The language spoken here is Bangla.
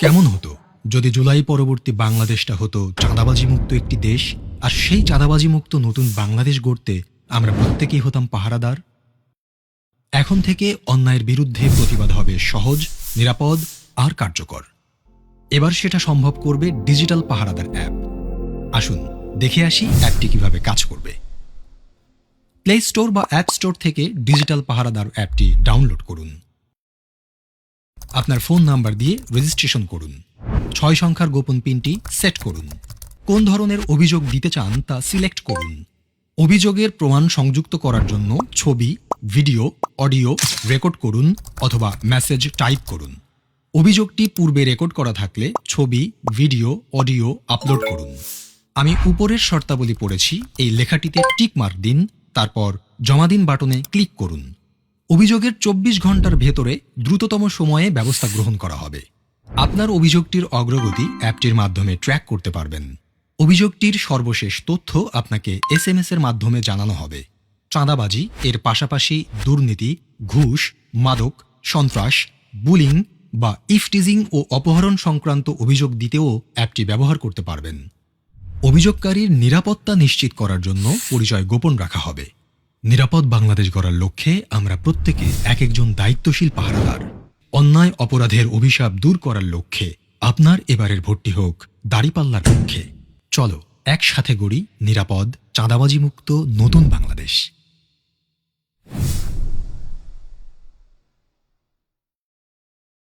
কেমন হতো? যদি জুলাই পরবর্তী বাংলাদেশটা হতো চাঁদাবাজি মুক্ত একটি দেশ, আর সেই চাঁদাবাজি মুক্ত নতুন বাংলাদেশ গড়তে আমরা প্রত্যেকেই হতাম পাহারাদার? এখন থেকে অন্যায়ের বিরুদ্ধে প্রতিবাদ হবে সহজ, নিরাপদ, আর কার্যকর। এবার সেটা সম্ভব করবে ডিজিটাল পাহারাদার অ্যাপ। আসুন, দেখে আসি অ্যাপটি কীভাবে কাজ করবে। প্লে স্টোর বা অ্যাপ স্টোর থেকে ডিজিটাল পাহারাদার অ্যাপটি ডাউনলোড করুন। আপনার ফোন নাম্বার দিয়ে রেজিস্ট্রেশন করুন। ছয় সংখ্যার গোপন পিনটি সেট করুন। কোন ধরনের অভিযোগ দিতে চান তা সিলেক্ট করুন। অভিযোগের প্রমাণ সংযুক্ত করার জন্য ছবি ভিডিও অডিও রেকর্ড করুন অথবা মেসেজ টাইপ করুন। অভিযোগটি পূর্বে রেকর্ড করা থাকলে ছবি ভিডিও অডিও আপলোড করুন। আমি উপরের শর্তাবলী পড়েছি, এই লেখাটিতে টিক মার্ক দিন, তারপর জমা দিন বাটনে ক্লিক করুন। অভিযোগের চব্বিশ ঘণ্টার ভেতরে দ্রুততম সময়ে ব্যবস্থা গ্রহণ করা হবে। আপনার অভিযোগটির অগ্রগতি অ্যাপটির মাধ্যমে ট্র্যাক করতে পারবেন। অভিযোগটির সর্বশেষ তথ্য আপনাকে এস এম এর মাধ্যমে জানানো হবে। চাঁদাবাজি, এর পাশাপাশি দুর্নীতি, ঘুষ, মাদক, সন্ত্রাস, বুলিং বা ইফটিজিং ও অপহরণ সংক্রান্ত অভিযোগ দিতেও অ্যাপটি ব্যবহার করতে পারবেন। অভিযোগকারীর নিরাপত্তা নিশ্চিত করার জন্য পরিচয় গোপন রাখা হবে। নিরাপদ বাংলাদেশ গড়ার লক্ষ্যে আমরা প্রত্যেকে এক একজন দায়িত্বশীল পাহারাদার। অন্যায়, অপরাধের অভিশাপ দূর করার লক্ষ্যে আপনার এবারের ভর্তি হোক দাড়িপাল্লার লক্ষ্যে চলো, একসাথে গড়ি নিরাপদ চাঁদাবাজি মুক্ত নতুন বাংলাদেশ।